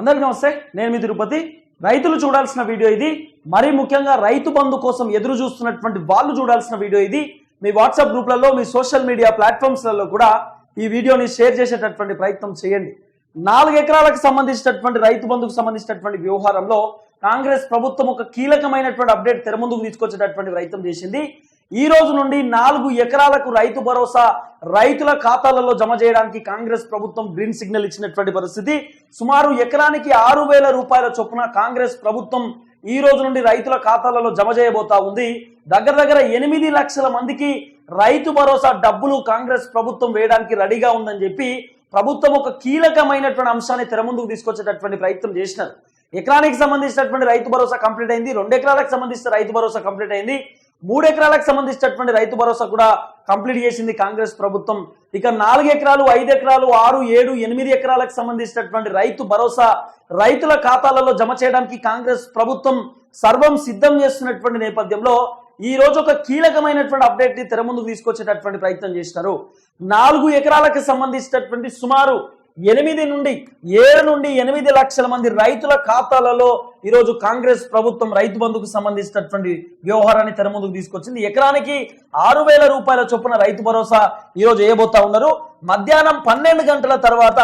అందరికీ నమస్తే నేను మీ తిరుపతి. రైతులు చూడాల్సిన వీడియో ఇది. మరీ ముఖ్యంగా రైతు బంధు కోసం ఎదురు చూస్తున్నటువంటి వాళ్ళు చూడాల్సిన వీడియో ఇది. మీ వాట్సాప్ గ్రూప్లలో మీ సోషల్ మీడియా ప్లాట్ఫామ్స్లలో కూడా ఈ వీడియోని షేర్ చేసేటటువంటి ప్రయత్నం చేయండి. నాలుగు ఎకరాలకు సంబంధించినటువంటి రైతు బంధుకు సంబంధించినటువంటి వ్యవహారంలో కాంగ్రెస్ ప్రభుత్వం ఒక కీలకమైనటువంటి అప్డేట్ తెర ముందుకు తీసుకొచ్చేటటువంటి ప్రయత్నం చేసింది. ఈ రోజు నుండి నాలుగు ఎకరాలకు రైతు భరోసా రైతుల ఖాతాలలో జమ చేయడానికి కాంగ్రెస్ ప్రభుత్వం గ్రీన్ సిగ్నల్ ఇచ్చినటువంటి పరిస్థితి. సుమారు ఎకరానికి ఆరు వేల రూపాయల చొప్పున కాంగ్రెస్ ప్రభుత్వం ఈ రోజు నుండి రైతుల ఖాతాలలో జమ చేయబోతా ఉంది. దగ్గర దగ్గర ఎనిమిది లక్షల మందికి రైతు భరోసా డబ్బులు కాంగ్రెస్ ప్రభుత్వం వేయడానికి రెడీగా ఉందని చెప్పి ప్రభుత్వం ఒక కీలకమైనటువంటి అంశాన్ని తెరముందుకు తీసుకొచ్చేటటువంటి ప్రయత్నం చేసినారు. ఎకరానికి సంబంధించినటువంటి రైతు భరోసా కంప్లీట్ అయింది రెండు ఎకరాలకు సంబంధించిన రైతు భరోసా కంప్లీట్ అయింది. మూడు ఎకరాలకు సంబంధించినటువంటి రైతు భరోసా కూడా కంప్లీట్ చేసింది కాంగ్రెస్ ప్రభుత్వం. ఇక నాలుగు ఎకరాలు ఐదు ఎకరాలు ఆరు ఏడు ఎనిమిది ఎకరాలకు సంబంధించినటువంటి రైతు భరోసా రైతుల ఖాతాలలో జమ చేయడానికి కాంగ్రెస్ ప్రభుత్వం సర్వం సిద్ధం చేస్తున్నటువంటి నేపథ్యంలో ఈ రోజు ఒక కీలకమైనటువంటి అప్డేట్ని తెర ముందుకు తీసుకొచ్చేటటువంటి ప్రయత్నం చేసినారు. నాలుగు ఎకరాలకు సంబంధించినటువంటి సుమారు ఎనిమిది నుండి ఏడు నుండి ఎనిమిది లక్షల మంది రైతుల ఖాతాలలో ఈరోజు కాంగ్రెస్ ప్రభుత్వం రైతు బంధుకు సంబంధించినటువంటి వ్యవహారాన్ని తెర ముందుకు తీసుకొచ్చింది. ఎకరానికి ఆరు వేల రూపాయల చొప్పున రైతు భరోసా ఈరోజు వేయబోతా ఉన్నారు. మధ్యాహ్నం పన్నెండు గంటల తర్వాత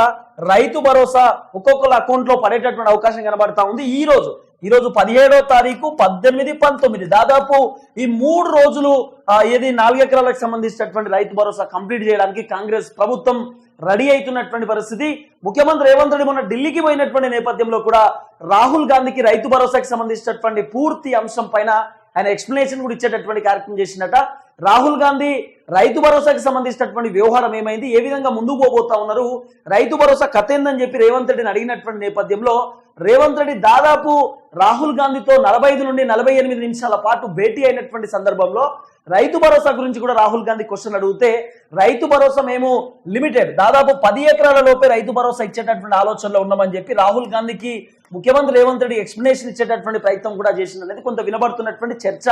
రైతు భరోసా ఒక్కొక్కరు అకౌంట్లో పడేటటువంటి అవకాశం కనబడతా ఉంది. ఈ రోజు ఈ రోజు పదిహేడో తారీఖు పద్దెనిమిది పంతొమ్మిది. దాదాపు ఈ మూడు రోజులు ఏది నాలుగు ఎకరాలకు సంబంధించినటువంటి రైతు భరోసా కంప్లీట్ చేయడానికి కాంగ్రెస్ ప్రభుత్వం రెడీ అవుతున్నటువంటి పరిస్థితి. ముఖ్యమంత్రి రేవంత్ రెడ్డి మొన్న ఢిల్లీకి పోయినటువంటి నేపథ్యంలో కూడా రాహుల్ గాంధీకి రైతు భరోసాకి సంబంధించినటువంటి పూర్తి అంశం పైన ఆయన ఎక్స్ప్లెనేషన్ కూడా ఇచ్చేటటువంటి కార్యక్రమం చేసిందట. రాహుల్ గాంధీ రైతు భరోసాకి సంబంధించినటువంటి వ్యవహారం ఏమైంది? ఏ విధంగా ముందుకు పోబోతా ఉన్నారు? రైతు భరోసా కథ ఏందని చెప్పి రేవంత్ రెడ్డిని అడిగినటువంటి నేపథ్యంలో రేవంత్ రెడ్డి దాదాపు రాహుల్ గాంధీతో నలభై ఐదు నుండి నలభై ఎనిమిది నిమిషాల పాటు భేటీ అయినటువంటి సందర్భంలో రైతు భరోసా గురించి కూడా రాహుల్ గాంధీ క్వశ్చన్ అడిగితే రైతు భరోసా మేము లిమిటెడ్ దాదాపు పది ఎకరాల లోపే రైతు భరోసా ఇచ్చేటటువంటి ఆలోచనలో ఉన్నామని చెప్పి రాహుల్ గాంధీకి ముఖ్యమంత్రి రేవంత్ రెడ్డి ఎక్స్ప్లెనేషన్ ఇచ్చేటటువంటి ప్రయత్నం కూడా చేసిందనేది కొంత వినబడుతున్నటువంటి చర్చ.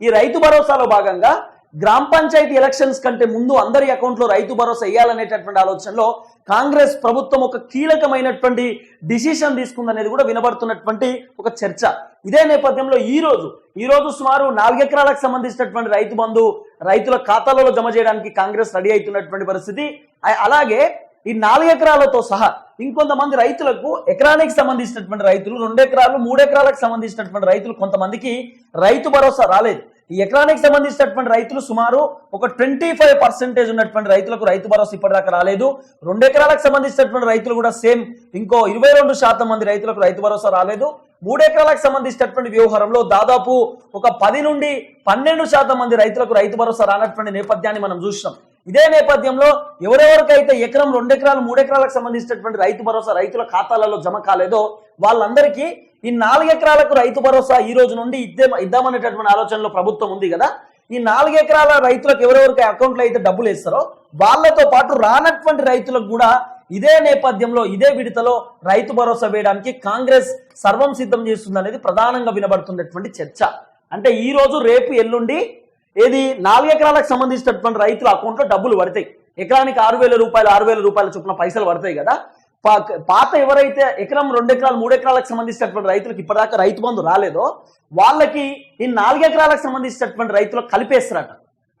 ఈ రైతు భరోసాలో భాగంగా గ్రామ పంచాయతీ ఎలక్షన్స్ కంటే ముందు అందరి అకౌంట్లో రైతు భరోసా వేయాలనేటటువంటి ఆలోచనలో కాంగ్రెస్ ప్రభుత్వం ఒక కీలకమైనటువంటి డిసిషన్ తీసుకుందనేది కూడా వినబడుతున్నటువంటి ఒక చర్చ. ఇదే నేపథ్యంలో ఈ రోజు ఈ రోజు సుమారు నాలుగెకరాలకు సంబంధించినటువంటి రైతు బంధు రైతుల ఖాతాలలో జమ చేయడానికి కాంగ్రెస్ రెడీ అవుతున్నటువంటి పరిస్థితి. అలాగే ఈ నాలుగు ఎకరాలతో సహా ఇంకొంతమంది రైతులకు ఎకరానికి సంబంధించినటువంటి రైతులు రెండు ఎకరాలు మూడు ఎకరాలకు సంబంధించినటువంటి రైతులు కొంతమందికి రైతు భరోసా రాలేదు. ఈ ఎకరానికి సంబంధించినటువంటి రైతులు సుమారు ఒక ట్వంటీ ఫైవ్ పర్సెంటేజ్ ఉన్నటువంటి రైతులకు రైతు భరోసా ఇప్పటిదాకా రాలేదు. రెండు ఎకరాలకు సంబంధించినటువంటి రైతులు కూడా సేమ్ ఇంకో ఇరవై రెండు శాతం మంది రైతులకు రైతు భరోసా రాలేదు. మూడు ఎకరాలకు సంబంధించినటువంటి వ్యవహారంలో దాదాపు ఒక పది నుండి పన్నెండు శాతం మంది రైతులకు రైతు భరోసా రానటువంటి నేపథ్యాన్ని మనం చూసినాం. ఇదే నేపథ్యంలో ఎవరెవరికైతే ఎకరం రెండు ఎకరాలు మూడు ఎకరాలకు సంబంధించినటువంటి రైతు భరోసా రైతుల ఖాతాలలో జమ కాలేదో వాళ్ళందరికీ ఈ నాలుగు ఎకరాలకు రైతు భరోసా ఈ రోజు నుండి ఇద్దే ఇద్దామనేటటువంటి ఆలోచనలో ప్రభుత్వం ఉంది కదా. ఈ నాలుగు ఎకరాల రైతులకు ఎవరెవరికి అకౌంట్లో అయితే డబ్బులు వేస్తారో వాళ్ళతో పాటు రానటువంటి రైతులకు కూడా ఇదే నేపథ్యంలో ఇదే విడతలో రైతు భరోసా వేయడానికి కాంగ్రెస్ సర్వం సిద్ధం చేస్తుందనేది ప్రధానంగా వినబడుతున్నటువంటి చర్చ. అంటే ఈ రోజు రేపు ఎల్లుండి ఏది? నాలుగు ఎకరాలకు సంబంధించినటువంటి రైతుల అకౌంట్లో డబ్బులు పడతాయి. ఎకరానికి ఆరు వేల రూపాయలు ఆరు వేల రూపాయల చొప్పున పైసలు పడతాయి కదా. పాత ఎవరైతే ఎకరం రెండు ఎకరాలు మూడు ఎకరాలకు సంబంధించినటువంటి రైతులకు ఇప్పటిదాకా రైతు బంధు రాలేదో వాళ్ళకి ఈ నాలుగు ఎకరాలకు సంబంధించినటువంటి రైతులకు కలిపేస్తారట.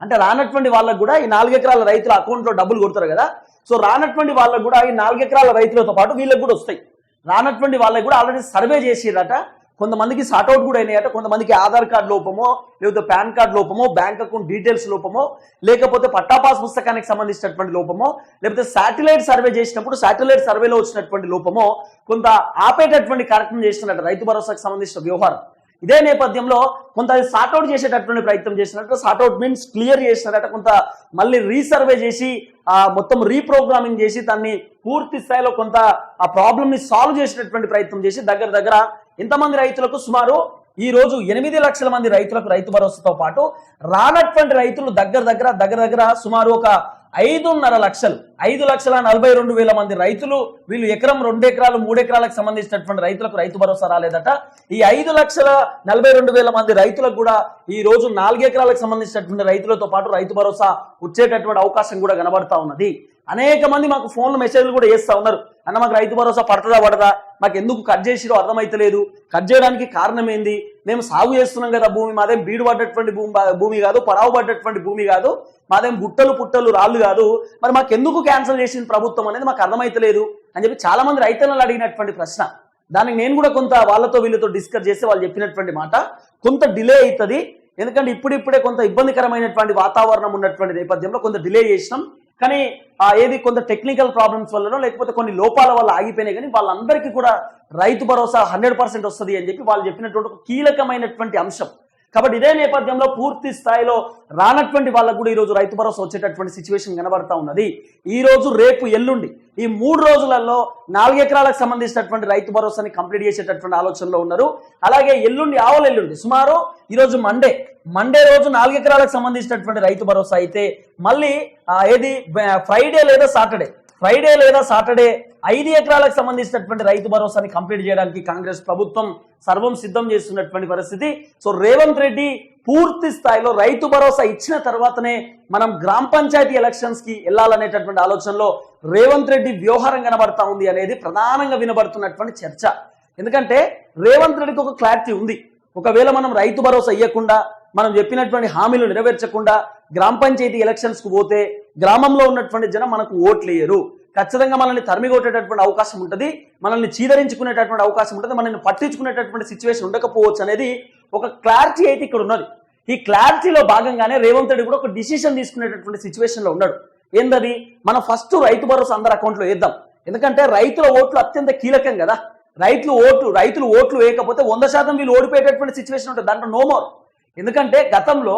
అంటే రానటువంటి వాళ్ళకు కూడా ఈ నాలుగు ఎకరాల రైతుల అకౌంట్లో డబ్బులు కొడతారు కదా. సో రానటువంటి వాళ్ళకు కూడా ఈ నాలుగు ఎకరాల రైతులతో పాటు వీళ్ళకి కూడా వస్తాయి. రానటువంటి వాళ్ళకి కూడా ఆల్రెడీ సర్వే చేసిరట కొంతమందికి సార్ట్అవుట్ కూడా అయినాయట కొంతమందికి ఆధార్ కార్డు లోపమో లేకపోతే పాన్ కార్డు లోపమో బ్యాంక్ అకౌంట్ డీటెయిల్స్ లోపమో లేకపోతే పట్టాపాస్ పుస్తకానికి సంబంధించినటువంటి లోపమో లేకపోతే శాటిలైట్ సర్వే చేసినప్పుడు శాటిలైట్ సర్వేలో వచ్చినటువంటి లోపమో కొంత ఆపేటటువంటి కార్యక్రమం చేస్తున్నట్టు రైతు భరోసాకు సంబంధించిన వ్యవహారం. ఇదే నేపథ్యంలో కొంత అది సార్ట్అవుట్ చేసేటటువంటి ప్రయత్నం చేసినట్టు సార్ట్అవుట్ మీన్స్ క్లియర్ చేసినట్టు కొంత మళ్ళీ రీసర్వే చేసి ఆ మొత్తం రీప్రోగ్రామింగ్ చేసి దాన్ని పూర్తి స్థాయిలో కొంత ఆ ప్రాబ్లమ్ని సాల్వ్ చేసేటటువంటి ప్రయత్నం చేసి దగ్గర దగ్గర ఎంతమంది రైతులకు సుమారు ఈ రోజు ఎనిమిది లక్షల మంది రైతులకు రైతు భరోసాతో పాటు రానటువంటి రైతులు దగ్గర దగ్గర దగ్గర దగ్గర సుమారు ఒక ఐదున్నర లక్షలు ఐదు లక్షల నలభై రెండు వేల మంది రైతులు వీళ్ళు ఎకరం రెండు ఎకరాలు మూడు ఎకరాలకు సంబంధించినటువంటి రైతులకు రైతు భరోసా రాలేదట. ఈ ఐదు లక్షల నలభై రెండు వేల మంది రైతులకు కూడా ఈ రోజు నాలుగు ఎకరాలకు సంబంధించినటువంటి రైతులతో పాటు రైతు భరోసా వచ్చేటటువంటి అవకాశం కూడా కనబడతా ఉన్నది. అనేక మంది మాకు ఫోన్లు మెసేజ్లు కూడా చేస్తా ఉన్నారు. అన్న మాకు రైతు భరోసా పడుతుందా పడదా? మాకు ఎందుకు కట్ చేసిరో అర్థమైతలేదు. కట్ చేయడానికి కారణం ఏంది? మేము సాగు చేస్తున్నాం కదా భూమి మాదేం బీడు పడ్డటువంటి భూమి భూమి కాదు పడావు పడ్డటువంటి భూమి కాదు మాదేం గుట్టలు పుట్టలు రాళ్ళు కాదు. మరి మాకు ఎందుకు క్యాన్సిల్ చేసింది ప్రభుత్వం అనేది మాకు అర్థమైతలేదు అని చెప్పి చాలా మంది రైతులను అడిగినటువంటి ప్రశ్న. దానికి నేను కూడా కొంత వాళ్ళతో వీళ్ళతో డిస్కస్ చేసి వాళ్ళు చెప్పినటువంటి మాట. కొంత డిలే అవుతుంది. ఎందుకంటే ఇప్పుడిప్పుడే కొంత ఇబ్బందికరమైనటువంటి వాతావరణం ఉన్నటువంటి నేపథ్యంలో కొంత డిలే చేసినాం. కానీ ఆ ఏది కొంత టెక్నికల్ ప్రాబ్లమ్స్ వల్లనో లేకపోతే కొన్ని లోపాల వల్ల ఆగిపోయినాయి కానీ వాళ్ళందరికీ కూడా రైతు భరోసా హండ్రెడ్ పర్సెంట్ వస్తుంది అని చెప్పి వాళ్ళు చెప్పినటువంటి ఒక కీలకమైనటువంటి అంశం. కాబట్టి ఇదే నేపథ్యంలో పూర్తి స్థాయిలో రానటువంటి వాళ్ళకు కూడా ఈరోజు రైతు భరోసా వచ్చేటటువంటి సిచ్యువేషన్ కనబడతా ఉన్నది. ఈ రోజు రేపు ఎల్లుండి ఈ మూడు రోజులలో నాలుగు ఎకరాలకు సంబంధించినటువంటి రైతు భరోసాని కంప్లీట్ చేసేటటువంటి ఆలోచనలో ఉన్నారు. అలాగే ఎల్లుండి ఆవులు ఎల్లుండి సుమారు ఈరోజు మండే మండే రోజు నాలుగు ఎకరాలకు సంబంధించినటువంటి రైతు భరోసా అయితే మళ్ళీ ఏది ఫ్రైడే లేదా సాటర్డే ఫ్రైడే లేదా సాటర్డే ఐదు ఎకరాలకు సంబంధించినటువంటి రైతు భరోసాని కంప్లీట్ చేయడానికి కాంగ్రెస్ ప్రభుత్వం సర్వం సిద్ధం చేస్తున్నటువంటి పరిస్థితి. సో రేవంత్ రెడ్డి పూర్తి స్థాయిలో రైతు భరోసా ఇచ్చిన తర్వాతనే మనం గ్రామ పంచాయతీ ఎలక్షన్స్కి వెళ్ళాలనేటటువంటి ఆలోచనలో రేవంత్ రెడ్డి వ్యవహారం కనబడతా ఉంది అనేది ప్రధానంగా వినబడుతున్నటువంటి చర్చ. ఎందుకంటే రేవంత్ రెడ్డికి ఒక క్లారిటీ ఉంది. ఒకవేళ మనం రైతు భరోసా ఇవ్వకుండా మనం చెప్పినటువంటి హామీలు నెరవేర్చకుండా గ్రామ పంచాయతీ ఎలక్షన్స్కు పోతే గ్రామంలో ఉన్నటువంటి జనం మనకు ఓట్లు వేయరు ఖచ్చితంగా మనల్ని తరిమి కొట్టేటటువంటి అవకాశం ఉంటుంది మనల్ని చీదరించుకునేటటువంటి అవకాశం ఉంటుంది మనల్ని పట్టించుకునేటటువంటి సిచ్యువేషన్ ఉండకపోవచ్చు అనేది ఒక క్లారిటీ అయితే ఇక్కడ ఉన్నది. ఈ క్లారిటీలో భాగంగానే రేవంత్ రెడ్డి కూడా ఒక డిసిషన్ తీసుకునేటటువంటి సిచ్యువేషన్లో ఉన్నాడు. ఏందది? మనం ఫస్ట్ రైతు భరోసా అందరి అకౌంట్లో వేద్దాం. ఎందుకంటే రైతుల ఓట్లు అత్యంత కీలకం కదా. రైతులు ఓట్లు రైతులు ఓట్లు వేయకపోతే వంద శాతం వీళ్ళు ఓడిపోయేటటువంటి సిచ్యువేషన్ ఉంటుంది. దాంట్లో నో మోర్ ఎందుకంటే గతంలో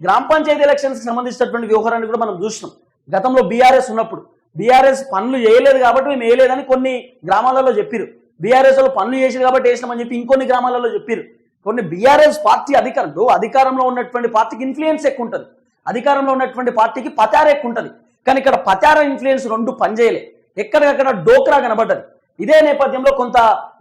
గ్రామ పంచాయతీ ఎలక్షన్స్ సంబంధించినటువంటి వ్యవహారాన్ని కూడా మనం చూసినాం. గతంలో బీఆర్ఎస్ ఉన్నప్పుడు బీఆర్ఎస్ పనులు చేయలేదు కాబట్టి మేము వేయలేదని కొన్ని గ్రామాలలో చెప్పారు బీఆర్ఎస్ వాళ్ళు పనులు చేసారు కాబట్టి వేసినామని చెప్పి ఇంకొన్ని గ్రామాలలో చెప్పారు కొన్ని బీఆర్ఎస్ పార్టీ అధికారులు అధికారంలో ఉన్నటువంటి పార్టీకి ఇన్ఫ్లుయెన్స్ ఎక్కువ ఉంటుంది. అధికారంలో ఉన్నటువంటి పార్టీకి పతార ఎక్కువ ఉంటుంది. కానీ ఇక్కడ పతార ఇన్ఫ్లుయెన్స్ రెండు పనిచేయలే. ఎక్కడికక్కడ డోక్రా కనబడ్డది. ఇదే నేపథ్యంలో కొంత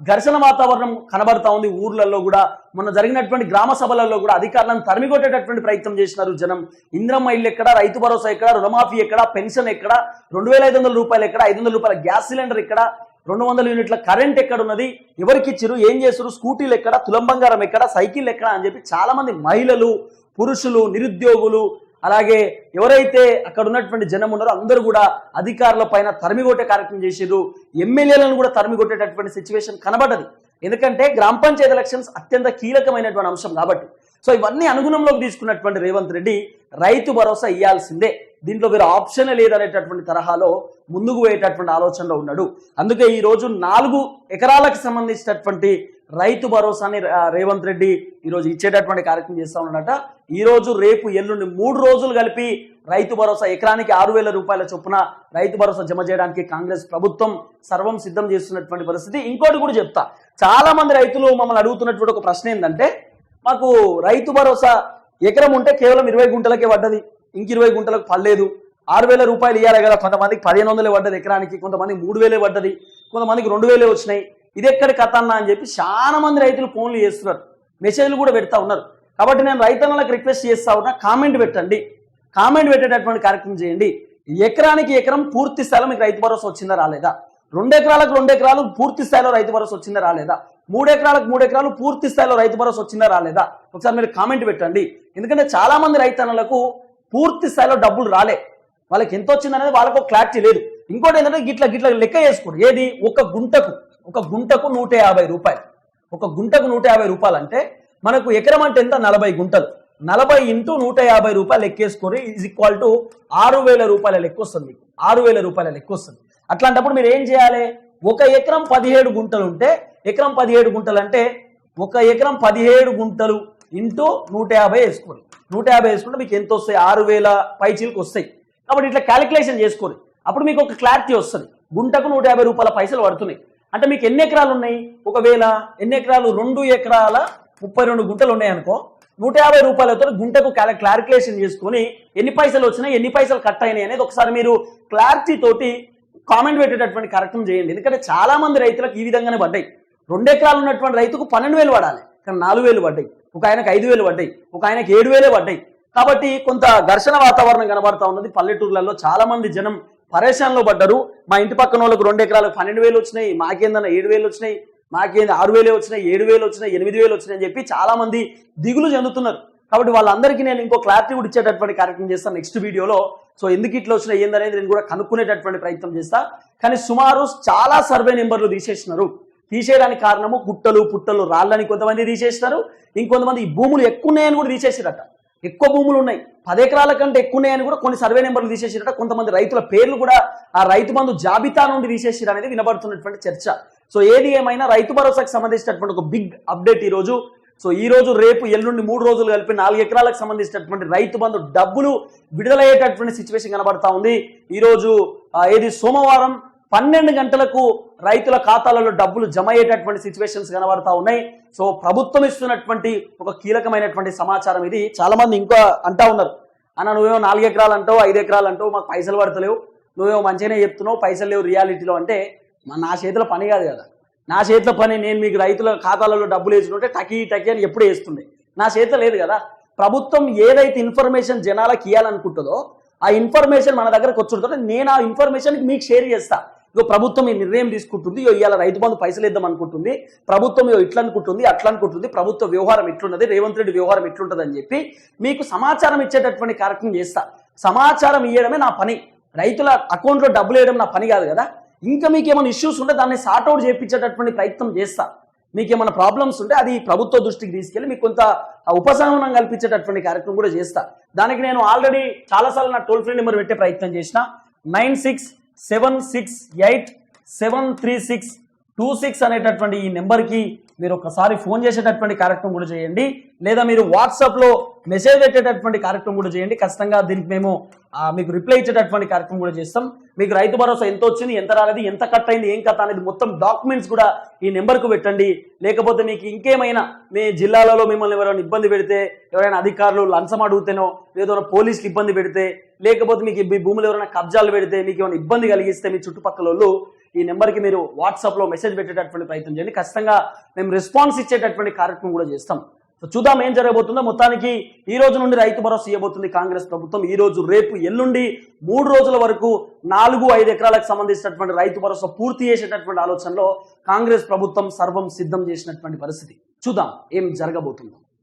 ఘర్షణ వాతావరణం కనబడతా ఉంది. ఊర్లలో కూడా మొన్న జరిగినటువంటి గ్రామ సభలలో కూడా అధికారులను తరిమికొట్టేటటువంటి ప్రయత్నం చేసినారు జనం. ఇంద్రమ్మ ఇల్లు ఎక్కడ? రైతు భరోసా ఎక్కడ? రుణమాఫీ ఎక్కడ? పెన్షన్ ఎక్కడ? రెండు వేల ఐదు వందల రూపాయలు ఎక్కడ? ఐదు వందల రూపాయల గ్యాస్ సిలిండర్ ఎక్కడ? రెండు వందల యూనిట్ల కరెంట్ ఎక్కడ ఉన్నది? ఎవరికి ఇచ్చిరు ఏం చేస్తారు స్కూటీలు ఎక్కడ? తులం బంగారం ఎక్కడ? సైకిల్ ఎక్కడ? అని చెప్పి చాలా మంది మహిళలు పురుషులు నిరుద్యోగులు అలాగే ఎవరైతే అక్కడ ఉన్నటువంటి జనం ఉన్నారో అందరూ కూడా అధికారుల పైన తరిమిగొట్టే కార్యక్రమం చేసిర్రు ఎమ్మెల్యేలను కూడా తరిమిగొట్టేటటువంటి సిచ్యువేషన్ కనబడ్డది. ఎందుకంటే గ్రామ పంచాయతీ ఎలక్షన్స్ అత్యంత కీలకమైనటువంటి అంశం కాబట్టి. సో ఇవన్నీ అనుగుణంలోకి తీసుకున్నటువంటి రేవంత్ రెడ్డి రైతు భరోసా ఇవ్వాల్సిందే దీంట్లో వీరు ఆప్షన్ లేదనేటటువంటి తరహాలో ముందుకు పోయేటటువంటి ఆలోచనలో ఉన్నాడు. అందుకే ఈ రోజు నాలుగు ఎకరాలకు సంబంధించినటువంటి రైతు భరోసాని రేవంత్ రెడ్డి ఈరోజు ఇచ్చేటటువంటి కార్యక్రమం చేస్తా ఉన్నాడట. ఈరోజు రేపు ఎల్లుండి మూడు రోజులు కలిపి రైతు భరోసా ఎకరానికి ఆరు వేల రూపాయల చొప్పున రైతు భరోసా జమ చేయడానికి కాంగ్రెస్ ప్రభుత్వం సర్వం సిద్ధం చేస్తున్నటువంటి పరిస్థితి. ఇంకోటి కూడా చెప్తా. చాలా మంది రైతులు మమ్మల్ని అడుగుతున్నటువంటి ఒక ప్రశ్న ఏంటంటే మాకు రైతు భరోసా ఎకరం ఉంటే కేవలం ఇరవై గుంటలకే పడ్డది. ఇంక ఇరవై గుంటలకు పడలేదు. ఆరు వేల రూపాయలు ఇవ్వాలి కదా. కొంతమందికి పదిహేను వందలే పడ్డది ఎకరానికి. కొంతమందికి మూడు వేలే పడ్డది. కొంతమందికి రెండు వేలే వచ్చినాయి. ఇది ఎక్కడ కథ అన్న అని చెప్పి చాలా మంది రైతులు ఫోన్లు చేస్తున్నారు. మెసేజ్లు కూడా పెడతా ఉన్నారు. కాబట్టి నేను రైతన్నలకు రిక్వెస్ట్ చేస్తా ఉన్నా కామెంట్ పెట్టండి. కామెంట్ పెట్టేటటువంటి కార్యక్రమం చేయండి. ఎకరానికి ఎకరం పూర్తి స్థాయిలో మీకు రైతు భరోసా వచ్చిందా రాలేదా? రెండు ఎకరాలకు రెండు ఎకరాలు పూర్తి స్థాయిలో రైతు భరోసా వచ్చిందా రాలేదా? మూడు ఎకరాలకు మూడు ఎకరాలు పూర్తి స్థాయిలో రైతు భరోసా వచ్చిందా రాలేదా? ఒకసారి మీరు కామెంట్ పెట్టండి. ఎందుకంటే చాలా మంది రైతన్నలకు పూర్తి స్థాయిలో డబ్బులు రాలే. వాళ్ళకి ఎంత వచ్చిందనేది వాళ్ళకు క్లారిటీ లేదు. ఇంకోటి ఏంటంటే గిట్ల గిట్ల లెక్క చేసుకోండి. ఏది? ఒక గుంటకు. ఒక గుంటకు నూట యాభై రూపాయలు. ఒక గుంటకు నూట యాభై రూపాయలు అంటే మనకు ఎకరం అంటే ఎంత? నలభై గుంటలు. నలభై ఇంటూ నూట యాభై రూపాయలు లెక్కేసుకొని ఈజ్ ఈక్వల్ టు ఆరు వేల రూపాయల లెక్క వస్తుంది మీకు. ఆరు వేల రూపాయల లెక్క వస్తుంది అట్లాంటప్పుడు మీరు ఏం చేయాలి? ఒక ఎకరం పదిహేడు గుంటలు ఉంటే ఎకరం పదిహేడు గుంటలు అంటే ఒక ఎకరం పదిహేడు గుంటలు ఇంటూ నూట యాభై వేసుకోండి. నూట యాభై వేసుకుంటే మీకు ఎంత వస్తాయి? ఆరు వేల పైచీలకు వస్తాయి. కాబట్టి ఇట్లా క్యాలిక్యులేషన్ చేసుకోండి. అప్పుడు మీకు ఒక క్లారిటీ వస్తుంది. గుంటకు నూట యాభై రూపాయల పైసలు పడుతున్నాయి. అంటే మీకు ఎన్ని ఎకరాలు ఉన్నాయి? ఒకవేళ ఎన్ని ఎకరాలు? రెండు ఎకరాల ముప్పై రెండు గుంటలు ఉన్నాయి అనుకో నూట యాభై రూపాయలతో గుంటకు క్లారిఫికేషన్ చేసుకుని ఎన్ని పైసలు వచ్చినాయి ఎన్ని పైసలు కట్ అయినాయి అనేది ఒకసారి మీరు క్లారిటీ తోటి కామెంట్ పెట్టేటటువంటి కార్యక్రమం చేయండి. ఎందుకంటే చాలా మంది రైతులకు ఈ విధంగానే పడ్డాయి. రెండు ఎకరాలు ఉన్నటువంటి రైతుకు పన్నెండు వేలు పడాలి. కానీ నాలుగు వేలు పడ్డాయి. ఒక ఆయనకు ఐదు వేలు పడ్డాయి. ఒక ఆయనకు ఏడు వేలే పడ్డాయి. కాబట్టి కొంత ఘర్షణ వాతావరణం కనబడతా ఉన్నది. పల్లెటూర్లలో చాలా మంది జనం పరేషాన్లో పడ్డారు మా ఇంటి పక్కన వాళ్ళకి రెండు ఎకరాలకు పన్నెండు వేలు వచ్చినాయి మాకేందన్న ఏడు వేలు వచ్చినాయి మాకేంది ఆరు వేలే వచ్చినాయి ఏడు వేలు వచ్చినాయి ఎనిమిది వేలు వచ్చినాయి అని చెప్పి చాలా మంది దిగులు చెందుతున్నారు. కాబట్టి వాళ్ళందరికీ నేను ఇంకో క్లారిటీ కూడా ఇచ్చేటటువంటి కార్యక్రమం చేస్తాను నెక్స్ట్ వీడియోలో. సో ఎందుకు ఇట్లా వచ్చినాయి ఏందనేది నేను కూడా కనుక్కునేటటువంటి ప్రయత్నం చేస్తా. కానీ సుమారు చాలా సర్వే నెంబర్లు తీసేసినారు. తీసేయడానికి కారణము గుట్టలు పుట్టలు రాళ్ళని కొంతమంది తీసేసినారు. ఇంకొంతమంది ఈ భూములు ఎక్కువ ఉన్నాయని కూడా తీసేసారట. ఎక్కువ భూములు ఉన్నాయి. పది ఎకరాల కంటే ఎక్కువ ఉన్నాయని కూడా కొన్ని సర్వే నెంబర్లు తీసేసిరట. కొంతమంది రైతుల పేర్లు కూడా ఆ రైతు బంధు జాబితా నుండి తీసేసిరు అనేది వినబడుతున్నటువంటి చర్చ. సో ఏది ఏమైనా రైతు భరోసాకు సంబంధించినటువంటి ఒక బిగ్ అప్డేట్ ఈ రోజు. సో ఈ రోజు రేపు ఎల్లుండి మూడు రోజులు కలిపి నాలుగు ఎకరాలకు సంబంధించినటువంటి రైతు బంధు డబ్బులు విడుదలయ్యేటటువంటి సిచ్యువేషన్ కనబడతా ఉంది. ఈ రోజు ఏది సోమవారం పన్నెండు గంటలకు రైతుల ఖాతాలలో డబ్బులు జమ అయ్యేటటువంటి సిచ్యువేషన్స్ కనబడతా ఉన్నాయి. సో ప్రభుత్వం ఇస్తున్నటువంటి ఒక కీలకమైనటువంటి సమాచారం ఇది. చాలా మంది ఇంకా అంటా ఉన్నారు. అన్న నువ్వేమో నాలుగు ఎకరాలు అంటావు ఐదు ఎకరాలు అంటావు మాకు పైసలు పడతలేవు. నువ్వేమో మంచిగానే చెప్తున్నావు పైసలు లేవు రియాలిటీలో అంటే మా నా చేతిలో పని కాదు కదా. నా చేతిలో పని నేను మీకు రైతుల ఖాతాలలో డబ్బులు వేసుకుంటే టకీ టకీ అని ఎప్పుడు వేస్తుండే నా చేతిలో లేదు కదా. ప్రభుత్వం ఏదైతే ఇన్ఫర్మేషన్ జనాలకు ఇవ్వాలనుకుంటుందో ఆ ఇన్ఫర్మేషన్ మన దగ్గరకు వచ్చుంటుందో నేను ఆ ఇన్ఫర్మేషన్ మీకు షేర్ చేస్తా. ఇగో ప్రభుత్వం ఈ నిర్ణయం తీసుకుంటుంది ఇగో ఇవాళ రైతు బంధు పైసలు ఇద్దాం అనుకుంటుంది ప్రభుత్వం ఇగో ఇట్లా అనుకుంటుంది అట్లా అనుకుంటుంది ప్రభుత్వ వ్యవహారం ఇట్లున్నది రేవంత్ రెడ్డి వ్యవహారం ఇట్లుంటుంది అని చెప్పి మీకు సమాచారం ఇచ్చేటటువంటి కార్యక్రమం చేస్తా. సమాచారం ఇవ్వడమే నా పని. రైతుల అకౌంట్లో డబ్బులు వేయడం నా పని కాదు కదా. ఇంకా మీకు ఏమైనా ఇష్యూస్ ఉంటే దాన్ని సార్ట్అవుట్ చేయించేటటువంటి ప్రయత్నం చేస్తా. మీకు ఏమైనా ప్రాబ్లమ్స్ ఉంటే అది ప్రభుత్వ దృష్టికి తీసుకెళ్ళి మీకు కొంత ఉపశమనం కల్పించేటటువంటి కార్యక్రమం కూడా చేస్తా. దానికి నేను ఆల్రెడీ చాలాసార్లు నా టోల్ ఫ్రీ నెంబర్ పెట్టే ప్రయత్నం చేసిన. Nine six seven six eight seven three six two six అనేటటువంటి ఈ నెంబర్కి మీరు ఒకసారి ఫోన్ చేసేటటువంటి కార్యక్రమం కూడా చేయండి. లేదా మీరు వాట్సాప్లో మెసేజ్ పెట్టేటటువంటి కార్యక్రమం కూడా చేయండి. ఖచ్చితంగా దీనికి మేము మీకు రిప్లై ఇచ్చేటటువంటి కార్యక్రమం కూడా చేస్తాం. మీకు రైతు భరోసా ఎంత వచ్చింది ఎంత రాలేదు ఎంత కట్ అయింది ఏం కథ అనేది మొత్తం డాక్యుమెంట్స్ కూడా ఈ నెంబర్కు పెట్టండి. లేకపోతే మీకు ఇంకేమైనా మీ జిల్లాలలో మిమ్మల్ని ఎవరైనా ఇబ్బంది పెడితే ఎవరైనా అధికారులు లంచం అడుగుతేనో లేదో పోలీసులు ఇబ్బంది పెడితే లేకపోతే మీకు మీ భూములు ఎవరైనా కబ్జాలు పెడితే మీకు ఏమైనా ఇబ్బంది కలిగిస్తే మీ చుట్టుపక్కల వాళ్ళు ఈ నెంబర్కి మీరు వాట్సాప్లో మెసేజ్ పెట్టేటటువంటి ప్రయత్నం చేయండి. ఖచ్చితంగా మేము రెస్పాన్స్ ఇచ్చేటటువంటి కార్యక్రమం కూడా చేస్తాం. సో చూద్దాం ఏం జరగబోతుందో. మొత్తానికి ఈ రోజు నుండి రైతు భరోసా ఇవ్వబోతుంది కాంగ్రెస్ ప్రభుత్వం. ఈ రోజు రేపు ఎల్లుండి మూడు రోజుల వరకు నాలుగు ఐదు ఎకరాలకు సంబంధించినటువంటి రైతు భరోసా పూర్తి చేసేటటువంటి ఆలోచనలో కాంగ్రెస్ ప్రభుత్వం సర్వం సిద్ధం చేసినటువంటి పరిస్థితి. చూద్దాం ఏం జరగబోతుందో.